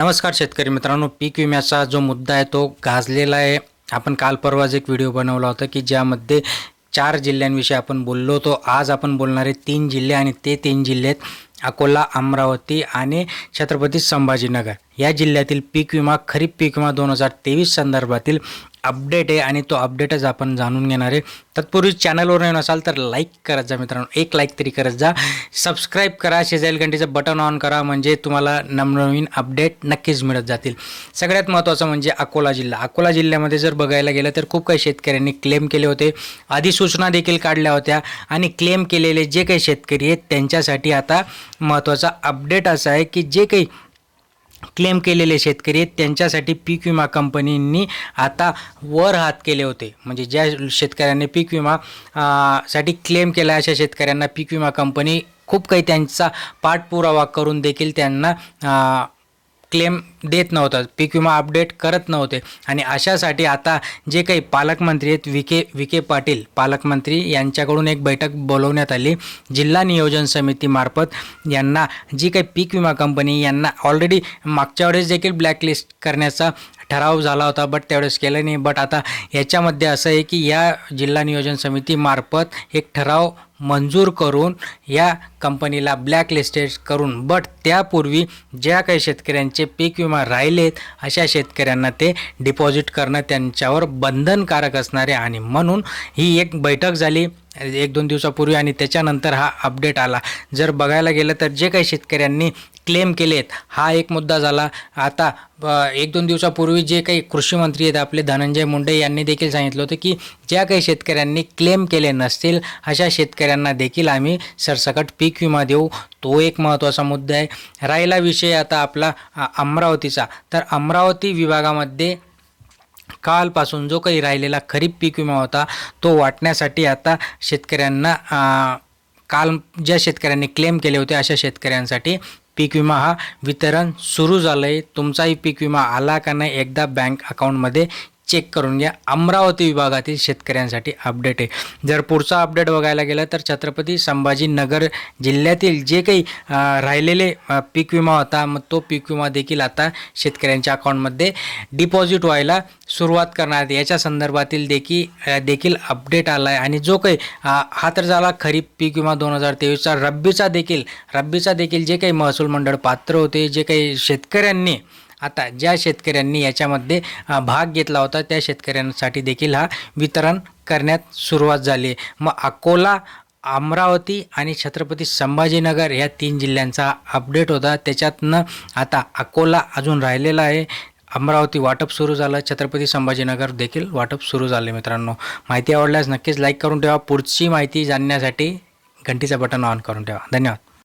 नमस्कार शेतकरी मित्रांनो पीक विम्याचा जो मुद्दा आहे तो गाजलेला आहे. आपण काल परवाच एक व्हिडिओ बनवला होता की ज्यामध्ये चार जिल्ह्यांविषयी आपण बोललो होतो. आज आपण बोलणारे तीन जिल्हे आणि ते तीन जिल्हे आहेत. अकोला अमरावती आणि छत्रपती संभाजीनगर. या जिल्ह्यातील पीक विमा खरीप पीक विमा दोन हजार तेवीस संदर्भातील अपडेट आहे आणि तो अपडेटच आपण जाणून घेणार आहे. तत्पूर्वी चॅनलवर येऊन असाल तर लाईक करत जा मित्रांनो. एक लाईक तरी करत जा. सबस्क्राईब करा. शेजाईल घंटीचं बटन ऑन करा म्हणजे तुम्हाला नवनवीन अपडेट नक्कीच मिळत जातील. सगळ्यात महत्त्वाचं म्हणजे अकोला जिल्हा. अकोला जिल्ह्यामध्ये जर बघायला गेलं तर खूप काही शेतकऱ्यांनी क्लेम केले होते. अधिसूचना देखील काढल्या होत्या आणि क्लेम केलेले जे काही शेतकरी आहेत त्यांच्यासाठी आता महत्त्वाचा अपडेट असा आहे की जे काही क्लेम केलेले शेतकरी आहेत त्यांच्यासाठी पीक विमा कंपनींनी आता वर हात केले होते. म्हणजे ज्या शेतकऱ्यांनी पीक विमा साठी क्लेम केला अशा शेतकऱ्यांना पीक विमा कंपनी खूप काही त्यांचा पाठपुरावा करून देखील त्यांना क्लेम देत नव्हतं. पीक विमा अपडेट करत नव्हते. आणि अशासाठी आता जे काही पालकमंत्री आहेत विखे विखे पाटील पालकमंत्री यांच्याकडून एक बैठक बोलवण्यात आली. जिल्हा नियोजन समितीमार्फत यांना जी काही पीक विमा कंपनी यांना ऑलरेडी मागच्या वेळेस देखील ब्लॅकलिस्ट करण्याचा ठराव झाला होता बट त्यावेळेस केलं नाही. बट आता याच्यामध्ये असं आहे की या जिल्हा नियोजन समितीमार्फत एक ठराव मंजूर करून या कंपनीला ब्लॅकलिस्टेड करून बट त्यापूर्वी ज्या काही शेतकऱ्यांचे पीक विमा राहिलेत अशा शेतकऱ्यांना ते डिपॉझिट करणं त्यांच्यावर बंधनकारक असणारे. आणि म्हणून ही एक बैठक झाली. एक दोन दिवसापूर्वी आणि त्याच्यानंतर हा अपडेट आला. जर बघायला गेलं तर जे काही शेतकऱ्यांनी क्लेम केलेत हा एक मुद्दा झाला. आता एक दोन दिवसापूर्वी जे काही कृषी मंत्री आहेत आपले धनंजय मुंडे यांनी देखील सांगितलं होतं की ज्या काही शेतकऱ्यांनी क्लेम केले नसतील अशा शेतकऱ्यांना देखील आम्ही सरसकट पीक विमा देऊ. तो एक महत्त्वाचा मुद्दा आहे. राहिला विषय आता आपला अमरावतीचा. तर अमरावती विभागामध्ये कालपासून जो काही राहिलेला खरीप पीक विमा होता तो वाटण्यासाठी आता शेतकऱ्यांना काल ज्या शेतकऱ्यांनी क्लेम केले होते अशा शेतकऱ्यांसाठी पीक विमा हा वितरण सुरू झालं आहे तुमचाही पीक विमा आला का नाही एकदा बँक अकाउंटमध्ये चेक करून घ्या. अमरावती विभागातील शेतकऱ्यांसाठी अपडेट आहे. जर पुढचा अपडेट बघायला गेलं तर छत्रपती संभाजीनगर जिल्ह्यातील जे काही राहिलेले पीक विमा होता मग तो पीक विमा देखील आता शेतकऱ्यांच्या अकाउंटमध्ये डिपॉझिट व्हायला सुरुवात करणार याच्या संदर्भातील देखील देखील अपडेट आला आहे आणि जो काही हा तर झाला खरीप पीक विमा दोन हजार तेवीसचा. रब्बीचा देखील रब्बीचा देखील जे काही महसूल मंडळ पात्र होते जे काही शेतकऱ्यांनी आता ज्या शेतकऱ्यांनी याच्यामध्ये भाग घेतला होता त्या शेतकऱ्यांसाठी देखील हा वितरण करण्यात सुरुवात झाली. आहे मग अकोला अमरावती आणि छत्रपती संभाजीनगर या तीन जिल्ह्यांचा अपडेट होता. त्याच्यातनं आता अकोला अजून राहिलेला आहे. अमरावती वाटप सुरू झालं. छत्रपती संभाजीनगर देखील वाटप सुरू झाले मित्रांनो. माहिती आवडल्यास नक्कीच लाईक करून ठेवा. पुढची माहिती जाणण्यासाठी घंटीचं बटन ऑन करून ठेवा. धन्यवाद.